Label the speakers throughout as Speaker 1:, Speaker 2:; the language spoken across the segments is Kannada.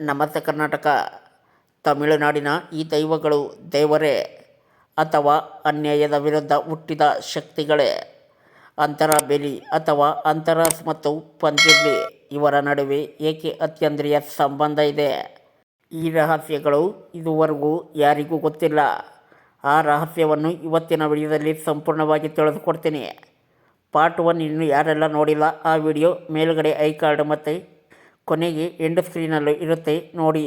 Speaker 1: ನಮಸ್ತೆ ಕರ್ನಾಟಕ, ತಮಿಳುನಾಡಿನ ಈ ದೈವಗಳು ದೇವರೇ ಅಥವಾ ಅನ್ಯಾಯದ ವಿರುದ್ಧ ಹುಟ್ಟಿದ ಶಕ್ತಿಗಳೇ. ಅಂತರ ಬೆಲಿ ಅಥವಾ ಅಂತರ ಮತ್ತು ಪಂಜುರ್ಲಿ ಇವರ ನಡುವೆ ಏಕೆ ಅತ್ಯಂದ್ರಿಯ ಸಂಬಂಧ ಇದೆ? ಈ ರಹಸ್ಯಗಳು ಇದುವರೆಗೂ ಯಾರಿಗೂ ಗೊತ್ತಿಲ್ಲ. ಆ ರಹಸ್ಯವನ್ನು ಇವತ್ತಿನ ವಿಡಿಯೋದಲ್ಲಿ ಸಂಪೂರ್ಣವಾಗಿ ತಿಳಿದುಕೊಡ್ತೀನಿ. ಪಾರ್ಟ್ ಒನ್ ಇನ್ನು ಯಾರೆಲ್ಲ ನೋಡಿಲ್ಲ, ಆ ವಿಡಿಯೋ ಮೇಲುಗಡೆ ಐ ಕಾರ್ಡ್ ಮತ್ತು ಕೊನೆಗೆ ಎಂಡ್ ಸ್ಕ್ರೀನಲ್ಲೂ ಇರುತ್ತೆ. ನೋಡಿ,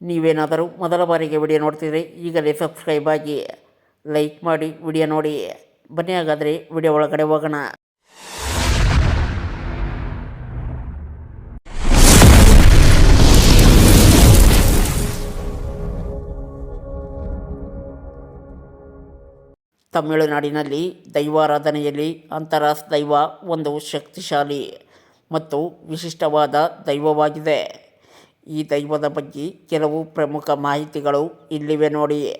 Speaker 1: ನೀವೇನಾದರೂ ಮೊದಲ ಬಾರಿಗೆ ವಿಡಿಯೋ ನೋಡ್ತಿದ್ರೆ ಈಗಲೇ ಸಬ್ಸ್ಕ್ರೈಬ್ ಆಗಿ ಲೈಕ್ ಮಾಡಿ ವಿಡಿಯೋ ನೋಡಿ. ಬನ್ನಿ ಹಾಗಾದರೆ ವಿಡಿಯೋ ಒಳಗಡೆ ಹೋಗೋಣ. ತಮಿಳುನಾಡಿನಲ್ಲಿ ದೈವಾರಾಧನೆಯಲ್ಲಿ ಅಂತರಾಸ್ ದೈವ ಒಂದು ಶಕ್ತಿಶಾಲಿ. ಮತ್ತು ವಿಶಿಷ್ಟವಾದ ದೈವವಾಗಿದೆ. ಈ ದೈವದ ಬಗ್ಗೆ ಕೆಲವು ಪ್ರಮುಖ ಮಾಹಿತಿಗಳು ಇಲ್ಲಿವೆ ನೋಡಿ.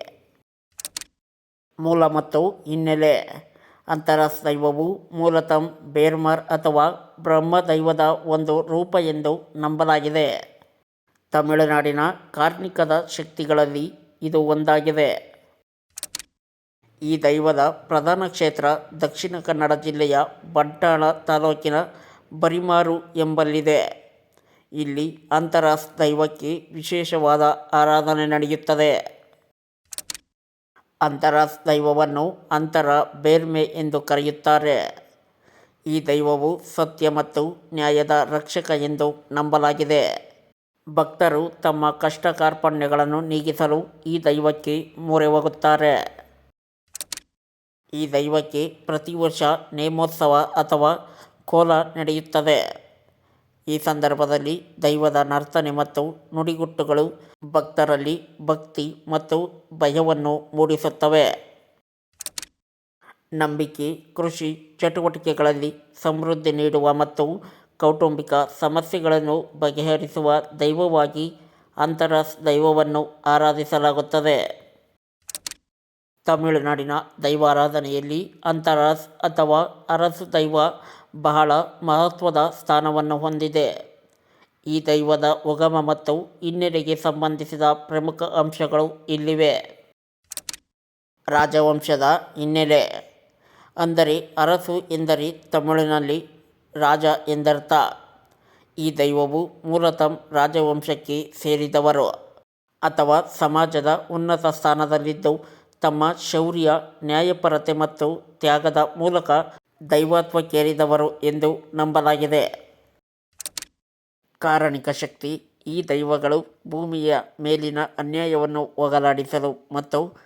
Speaker 1: ಮೂಲ ಮತ್ತು ಹಿನ್ನೆಲೆ. ಅಂತರಾಸ್ ದೈವವು ಮೂಲತಃ ಬೇರ್ಮರ್ ಅಥವಾ ಬ್ರಹ್ಮ ದೈವದ ಒಂದು ರೂಪ ಎಂದು ನಂಬಲಾಗಿದೆ. ತಮಿಳುನಾಡಿನ ಕಾರ್ಣಿಕದ ಶಕ್ತಿಗಳಲ್ಲಿ ಇದು ಒಂದಾಗಿದೆ. ಈ ದೈವದ ಪ್ರಧಾನ ಕ್ಷೇತ್ರ ದಕ್ಷಿಣ ಕನ್ನಡ ಜಿಲ್ಲೆಯ ಬಂಟ್ವಾಳ ತಾಲೂಕಿನ ಬರಿಮಾರು ಎಂಬಲ್ಲಿದೆ. ಇಲ್ಲಿ ಅಂತರಾಸ್ ದೈವಕ್ಕೆ ವಿಶೇಷವಾದ ಆರಾಧನೆ ನಡೆಯುತ್ತದೆ. ಅಂತರಾಸ್ ದೈವವನ್ನು ಅಂತರ ಬೇರ್ಮೆ ಎಂದು ಕರೆಯುತ್ತಾರೆ. ಈ ದೈವವು ಸತ್ಯ ಮತ್ತು ನ್ಯಾಯದ ರಕ್ಷಕ ಎಂದು ನಂಬಲಾಗಿದೆ. ಭಕ್ತರು ತಮ್ಮ ಕಷ್ಟ ಕಾರ್ಪಣ್ಯಗಳನ್ನು ನೀಗಿಸಲು ಈ ದೈವಕ್ಕೆ ಮೊರೆ ಹೋಗುತ್ತಾರೆ ಈ ದೈವಕ್ಕೆ ಪ್ರತಿ ವರ್ಷ ನೇಮೋತ್ಸವ ಅಥವಾ ಕೋಲ ನಡೆಯುತ್ತದೆ ಈ ಸಂದರ್ಭದಲ್ಲಿ ದೈವದ ನರ್ತನೆ ಮತ್ತು ನುಡಿಗುಟ್ಟುಗಳು ಭಕ್ತರಲ್ಲಿ ಭಕ್ತಿ ಮತ್ತು ಭಯವನ್ನು ಮೂಡಿಸುತ್ತವೆ. ನಂಬಿಕೆ, ಕೃಷಿ, ಚಟುವಟಿಕೆಗಳಲ್ಲಿ ಸಮೃದ್ಧಿ ನೀಡುವ ಮತ್ತು ಕೌಟುಂಬಿಕ ಸಮಸ್ಯೆಗಳನ್ನು ಬಗೆಹರಿಸುವ ದೈವವಾಗಿ ಅಂತರಸ್ ದೈವವನ್ನು ಆರಾಧಿಸಲಾಗುತ್ತದೆ. ತಮಿಳುನಾಡಿನ ದೈವಾರಾಧನೆಯಲ್ಲಿ ಅಂತರಾಸ್ ಅಥವಾ ಅರಸು ದೈವ ಬಹಳ ಮಹತ್ವದ ಸ್ಥಾನವನ್ನು ಹೊಂದಿದೆ. ಈ ದೈವದ ಉಗಮ ಮತ್ತು ಹಿನ್ನೆಲೆಗೆ ಸಂಬಂಧಿಸಿದ ಪ್ರಮುಖ ಅಂಶಗಳು ಇಲ್ಲಿವೆ. ರಾಜವಂಶದ ಹಿನ್ನೆಲೆ. ಅಂದರೆ ಅರಸು ಎಂದರೆ ತಮಿಳಿನಲ್ಲಿ ರಾಜ ಎಂದರ್ಥ. ಈ ದೈವವು ಮೂಲತಃ ರಾಜವಂಶಕ್ಕೆ ಸೇರಿದವರು. ಅಥವಾ ಸಮಾಜದ ಉನ್ನತ ಸ್ಥಾನದಲ್ಲಿದ್ದು ತಮ್ಮ ಶೌರ್ಯ, ನ್ಯಾಯಪರತೆ ಮತ್ತು ತ್ಯಾಗದ ಮೂಲಕ ದೈವತ್ವಕ್ಕೇರಿದವರು ಎಂದು ನಂಬಲಾಗಿದೆ. ಕಾರಣಿಕ ಶಕ್ತಿ ಈ ದೈವಗಳು ಭೂಮಿಯ ಮೇಲಿನ ಅನ್ಯಾಯವನ್ನು ಹೋಗಲಾಡಿಸಲು ಮತ್ತು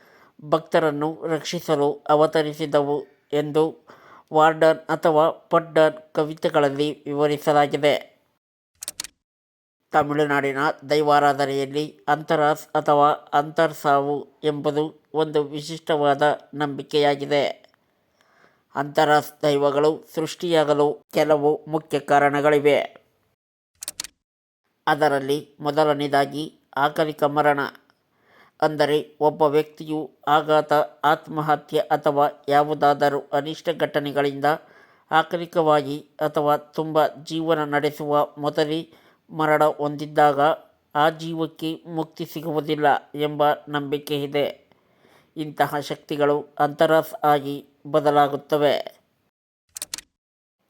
Speaker 1: ಭಕ್ತರನ್ನು ರಕ್ಷಿಸಲು ಅವತರಿಸಿದವು ಎಂದು ವಾರ್ಡನ್ ಅಥವಾ ಪಡ್ಡನ್ ಕವಿತೆಗಳಲ್ಲಿ ವಿವರಿಸಲಾಗಿದೆ. ತಮಿಳುನಾಡಿನ ದೈವಾರಾಧನೆಯಲ್ಲಿ ಅಂತರಾಸ್ ಅಥವಾ ಅಂತರ್ಸಾವು ಎಂಬುದು ಒಂದು ವಿಶಿಷ್ಟವಾದ ನಂಬಿಕೆಯಾಗಿದೆ. ಅಂತರಾಸ್ ದೈವಗಳು ಸೃಷ್ಟಿಯಾಗಲು ಕೆಲವು ಮುಖ್ಯ ಕಾರಣಗಳಿವೆ. ಅದರಲ್ಲಿ ಮೊದಲನೇದಾಗಿ ಆಕಲಿಕ ಮರಣ, ಅಂದರೆ ಒಬ್ಬ ವ್ಯಕ್ತಿಯು ಆಘಾತ, ಆತ್ಮಹತ್ಯೆ ಅಥವಾ ಯಾವುದಾದರೂ ಅನಿಷ್ಟ ಘಟನೆಗಳಿಂದ ಆಕಲಿಕವಾಗಿ ಅಥವಾ ತುಂಬ ಜೀವನ ನಡೆಸುವ ಮೊದಲೇ ಮರಣ ಹೊಂದಿದ್ದಾಗ ಆ ಜೀವಕ್ಕೆ ಮುಕ್ತಿ ಸಿಗುವುದಿಲ್ಲ ಎಂಬ ನಂಬಿಕೆ ಇದೆ. ಇಂತಹ ಶಕ್ತಿಗಳು ಅಂತರಸ್ ಆಗಿ ಬದಲಾಗುತ್ತವೆ.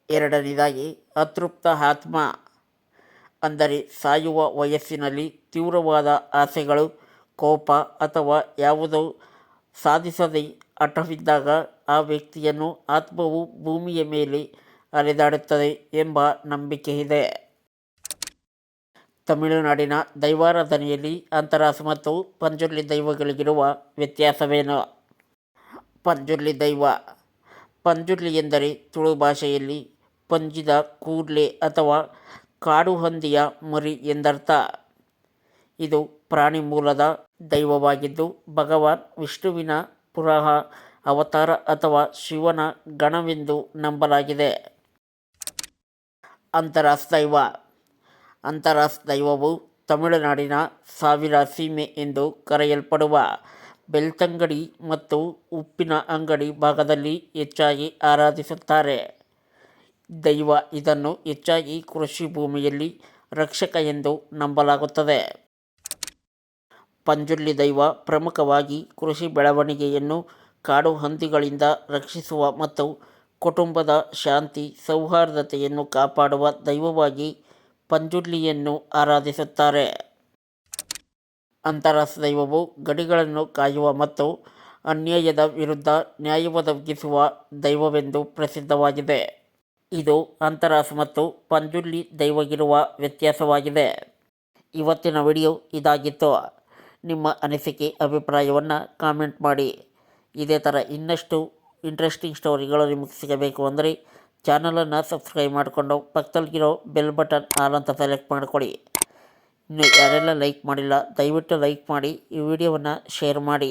Speaker 1: ಎರಡನೇದಾಗಿ, ಅತೃಪ್ತ ಆತ್ಮ ಅಂದರೆ ಸಾಯುವ ವಯಸ್ಸಿನಲ್ಲಿ ತೀವ್ರವಾದ ಆಸೆಗಳು, ಕೋಪ ಅಥವಾ ಯಾವುದೋ ಸಾಧಿಸದೆ ಹಠವಿದ್ದಾಗ ಆ ವ್ಯಕ್ತಿಯನ್ನು ಆತ್ಮವು ಭೂಮಿಯ ಮೇಲೆ ಅಲೆದಾಡುತ್ತದೆ ಎಂಬ ನಂಬಿಕೆ ಇದೆ. ತಮಿಳುನಾಡಿನ ದೈವಾರಾಧನೆಯಲ್ಲಿ ಅಂತರಾಸ ಮತ್ತು ಪಂಜುರ್ಲಿ ದೈವಗಳಿಗಿರುವ ವ್ಯತ್ಯಾಸವೇನು? ಪಂಜುರ್ಲಿ ದೈವ. ಪಂಜುರ್ಲಿ ಎಂದರೆ ತುಳು ಭಾಷೆಯಲ್ಲಿ ಪಂಜಿದ ಕೂಡ್ಲೆ ಅಥವಾ ಕಾಡು ಹಂದಿಯ ಮರಿ ಎಂದರ್ಥ. ಇದು ಪ್ರಾಣಿ ಮೂಲದ ದೈವವಾಗಿದ್ದು ಭಗವಾನ್ ವಿಷ್ಣುವಿನ ಪುರಹ, ಅವತಾರ ಅಥವಾ ಶಿವನ ಗಣವೆಂದು ನಂಬಲಾಗಿದೆ. ಅಂತರಾಸ್ ದೈವ ಅಂತರಾಸ್ ದೈವವು ತಮಿಳುನಾಡಿನ ಸಾವಿರ ಸೀಮೆ ಎಂದು ಕರೆಯಲ್ಪಡುವ ಬೆಳ್ತಂಗಡಿ ಮತ್ತು ಉಪ್ಪಿನ ಅಂಗಡಿ ಭಾಗದಲ್ಲಿ ಹೆಚ್ಚಾಗಿ ಆರಾಧಿಸುತ್ತಾರೆ. ದೈವ ಇದನ್ನು ಹೆಚ್ಚಾಗಿ ಕೃಷಿ ಭೂಮಿಯಲ್ಲಿ ರಕ್ಷಕ ಎಂದು ನಂಬಲಾಗುತ್ತದೆ. ಪಂಜುರ್ಲಿ ದೈವ ಪ್ರಮುಖವಾಗಿ ಕೃಷಿ ಬೆಳವಣಿಗೆಯನ್ನು ಕಾಡು ಹಂದಿಗಳಿಂದ ರಕ್ಷಿಸುವ ಮತ್ತು ಕುಟುಂಬದ ಶಾಂತಿ, ಸೌಹಾರ್ದತೆಯನ್ನು ಕಾಪಾಡುವ ದೈವವಾಗಿ ಪಂಜುರ್ಲಿಯನ್ನು ಆರಾಧಿಸುತ್ತಾರೆ. ಅಂತರಸ್ ದೈವವು ಗಡಿಗಳನ್ನು ಕಾಯುವ ಮತ್ತು ಅನ್ಯಾಯದ ವಿರುದ್ಧ ನ್ಯಾಯ ಒದಗಿಸುವ ದೈವವೆಂದು ಪ್ರಸಿದ್ಧವಾಗಿದೆ. ಇದು ಅಂತರಾಸ್ ಮತ್ತು ಪಂಜುಲ್ಲಿ ದೈವಗಿರುವ ವ್ಯತ್ಯಾಸವಾಗಿದೆ. ಇವತ್ತಿನ ವಿಡಿಯೋ ಇದಾಗಿತ್ತು. ನಿಮ್ಮ ಅನಿಸಿಕೆ, ಅಭಿಪ್ರಾಯವನ್ನು ಕಾಮೆಂಟ್ ಮಾಡಿ. ಇದೇ ಥರ ಇನ್ನಷ್ಟು ಇಂಟ್ರೆಸ್ಟಿಂಗ್ ಸ್ಟೋರಿಗಳು ನಿಮಗೆ ಸಿಗಬೇಕು ಅಂದರೆ ಚಾನಲನ್ನು ಸಬ್ಸ್ಕ್ರೈಬ್ ಮಾಡಿಕೊಂಡು ಪಕ್ಕದಲ್ಲಿರೋ ಬೆಲ್ ಬಟನ್ ಆಲ್ ಅಂತ ಸೆಲೆಕ್ಟ್ ಮಾಡ್ಕೊಳ್ಳಿ. ಇನ್ನು ಯಾರೆಲ್ಲ ಲೈಕ್ ಮಾಡಿಲ್ಲ ದಯವಿಟ್ಟು ಲೈಕ್ ಮಾಡಿ ಈ ವಿಡಿಯೋವನ್ನು ಶೇರ್ ಮಾಡಿ.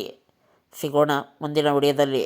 Speaker 1: ಸಿಗೋಣ ಮುಂದಿನ ವಿಡಿಯೋದಲ್ಲಿ